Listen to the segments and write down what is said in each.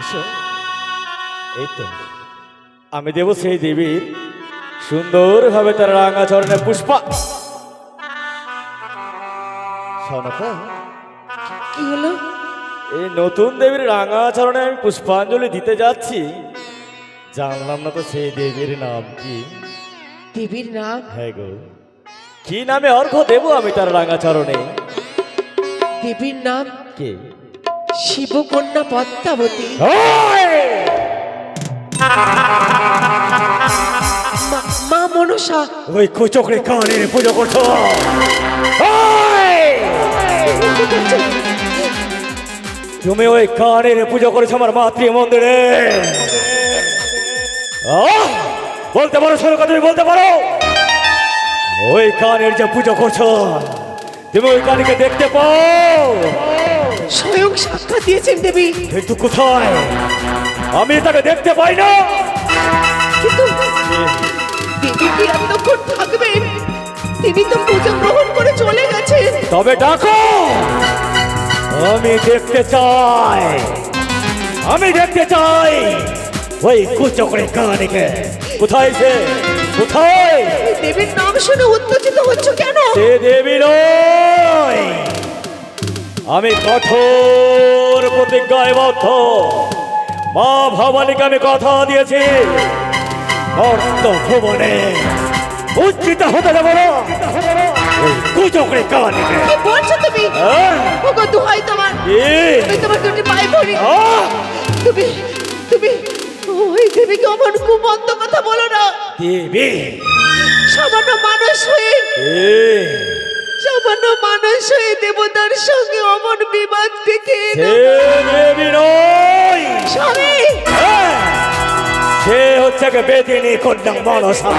এসো। এই তো আমি দেব সেই দেবীর সুন্দরভাবে তার রাঙা চরণে পুষ্পা। কি হলো? এই নতুন দেবীর রাঙা চরণে আমি পুষ্পাঞ্জলি দিতে যাচ্ছি। জানলাম না তো সেই দেবীর নাম কি। দেবীর নাম? হ্যাঁ গো। কি নামে অর্ঘ দেব আমি তার রাঙা চরণে দেবীর নাম? কে? শিবকন্যা পদ্মাবতী! মা- মনসা। ওই কুচকরে কানের পুজো করছ। তুমি ওই কানের পুজো করেছ আমার মাতৃ মন্দিরে! বলতে পারো সরকার তুমি বলতে পারো। ওই কানের যে পুজো করছ তুমি ওই কানকে দেখতে পাও। স্বয়ং সাক্ষাৎ দিয়েছেন দেবী। কিন্তু কোথায়? আমি তাকে দেখতে পাই না। কিন্তু দেবী কি এতক্ষণ থাকবেন? তিনি তো পুজো গ্রহণ করে চলে গেছেন। তবে ডাকো। আমি দেখতে চাই। আমি দেখতে চাই। ওই কুচকরে কানিকে কোথায় সে? কোথায়? দেবীর নাম শুনে উত্তেজিত হচ্ছে কেন? সে দেবী নয়। আমি কঠোর প্রতিজ্ঞায় বদ্ধ। মা ভবানীকে আমি কথা দিয়েছি। অর্থ ভুবনে হতে দেবো না। কুচকরে কানিকে কি বলছো তুমি? হ্যাঁ? ওগো দুহাই তোমার। কি? তোমার দুটি পায়ে পড়ি। তুমি তুমি ওই দেবীকে অমন কুমন্দ কথা বলো না। দেবী। সামান্য মানুষ হয়ে সামান্য মানুষ হয়ে দেবতার সঙ্গে অমন বিবাদ সে নয় হ্যাঁ, সে হচ্ছে বেদিনী কন্যা মনসা।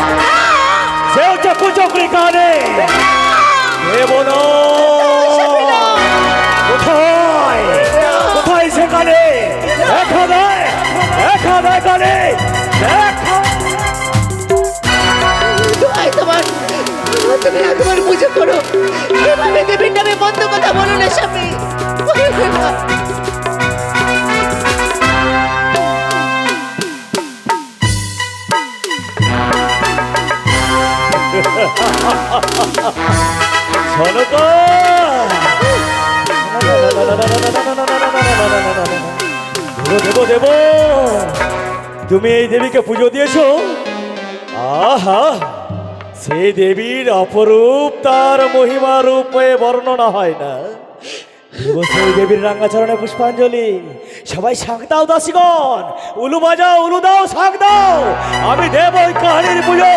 সে হচ্ছে কুচকরি কানে। দেব। কোথায়? কোথায় সেখানে? দেখা দেয়। দেখা দেয় কানে। দেখা তুমি একবার বুঝে করো এভাবে দেবীর নামে বন্ধ কথা বলো না স্বামী দেব দেব তুমি এই দেবীকে পুজো দিয়েছ? আহা! সেই দেবীর অপরূপ তার মহিমা রূপে বর্ণনা হয় না। দেবীর রাঙ্গাচরণে পুষ্পাঞ্জলি। সবাই শাক দাও দাসীগণ, উলু বাজাও, উলু দাও, শাক দাও। আমি দেব কাহানির পুজো।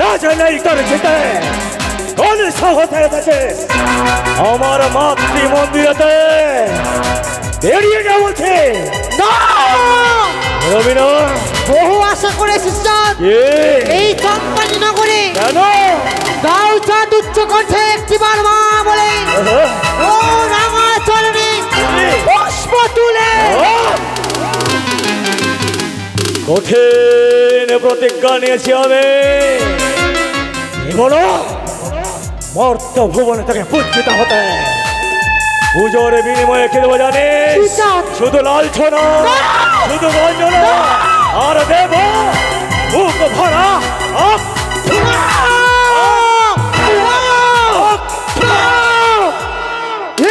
রাজা নেই তোর যেতে। কোন সাহসের কাছে আমার মাতৃ মন্দিরেতে বেরিয়ে যা বলছে। না! রবিনা বহু আশা করেছি স্যার এ এই চম্পানি নগরে কেন? গাও চাঁদ উচ্চ কণ্ঠে একটিবার মা বলে। ও রাঙা চরণে পুষ্প তুলে। কঠিন প্রতিজ্ঞা নিয়েছি আমি। বলো মর্ত ভুবনে তাকে পূজিত হতে। পুজোর বিনিময়ে কি দেবো জানিস শুধু শুধু লালছনা শুধু রঞ্জনা আর দেব বুক ভরা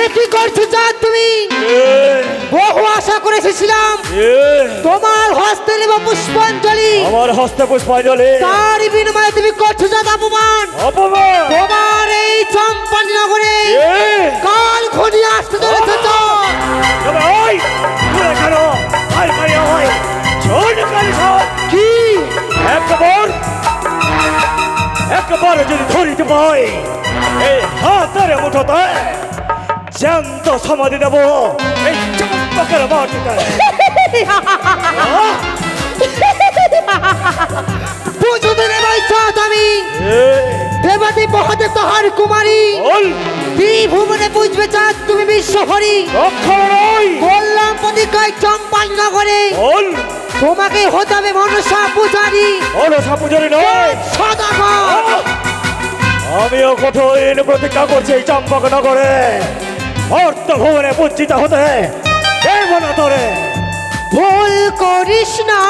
এ কি করছ স্যার তুমি? বহু আশা করে এসেছিলাম তোমার হস্তে নেব পুষ্পাঞ্জলি। আমার হস্তে পুষ্পাঞ্জলি। তার বিনিময়ে তুমি করছ যা অপমান। অপমান। তোমার এই চম্পানি নগরে কাল ঘনিয়ে আসতে চলেছে চল। তবে ওই তুই কেন? আর কারি হয় ছোট কারি কি? একবার একবার যদি ধরিতে পাই এই হাতের মুঠোতে জ্যান্ত সমাধি দেব এই চম্পকের মাটিতে আহ! বুঝতে আমি। এ, দেবাদি মহাদেব তাহার কুমারী। বল। ত্রিভুবনে বুঝবে চাঁদ তুমি বিশ্বহরি অক্ষর নয় বললাম প্রতিকায় নগরে। তোমাকে হতে হবে মনসা পূজারি। বলো সাপুজরি নয়। সদাগর। আমিও কঠিন প্রতিজ্ঞা করছি এই চম্পক নগরে। অর্থ ভুবনে বঞ্চিত হতে দেব তোরে ভুল করিস না।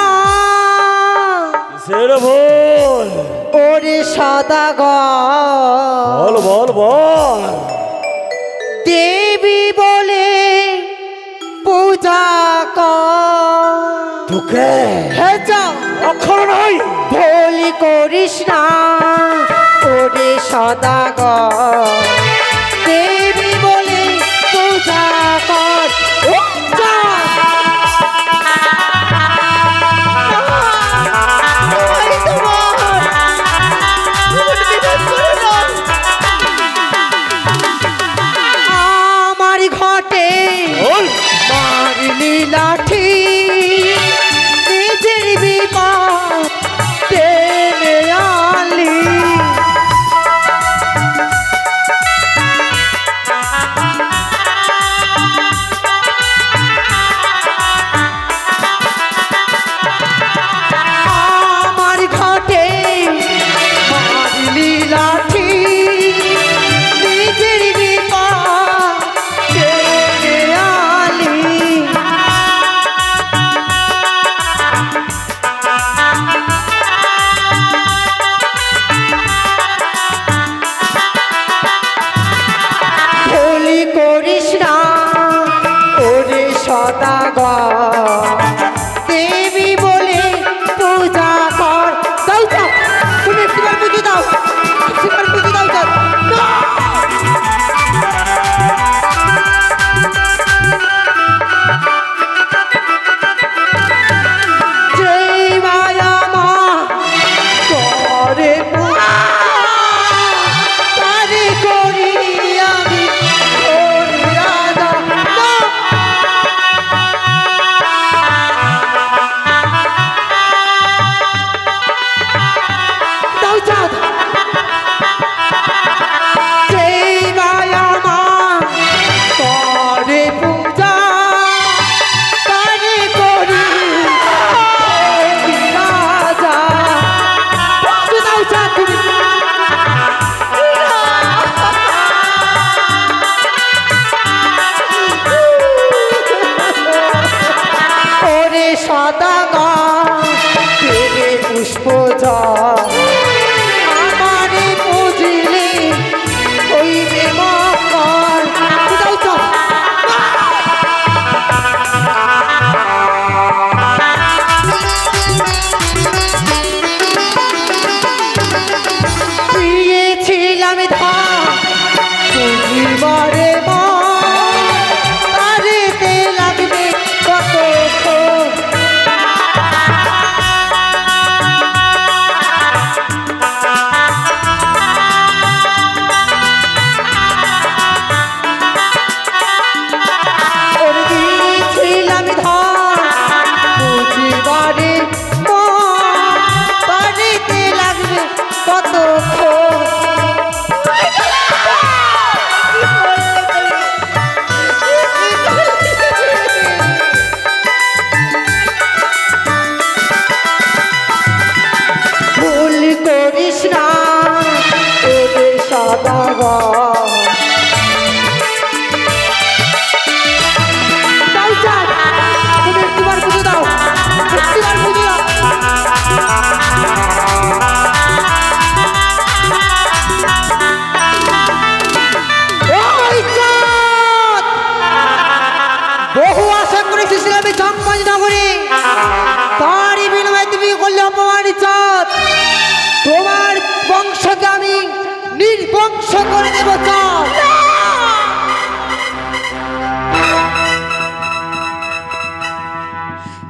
ভুল? ওরে সদাগর। বল বল বল। দেবী বলে পূজা কর। তোকে? হ্যাঁ যাও অক্ষর নয়। ভুল করিস না। ওরে সদাগর। ওরে সদাগর তেরে পুষ্প আমারে পুজিলে হইবে মঙ্গল দাও তো দিয়েছিলাম ধান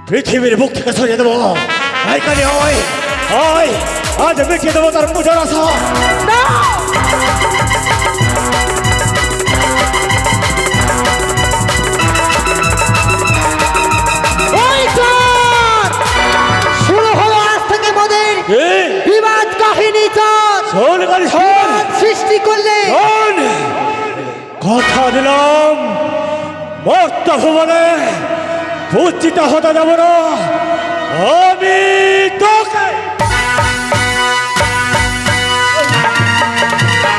পৃথিবীর থেকে সরিয়ে দেবো। আইকানে হয় হয় আজ মিটিয়ে দেবো তার পূজার আশা। সৃষ্টি করলে। কথা দিলাম। মর্ত ভুবনে পূজিত হতে যাব না। আমি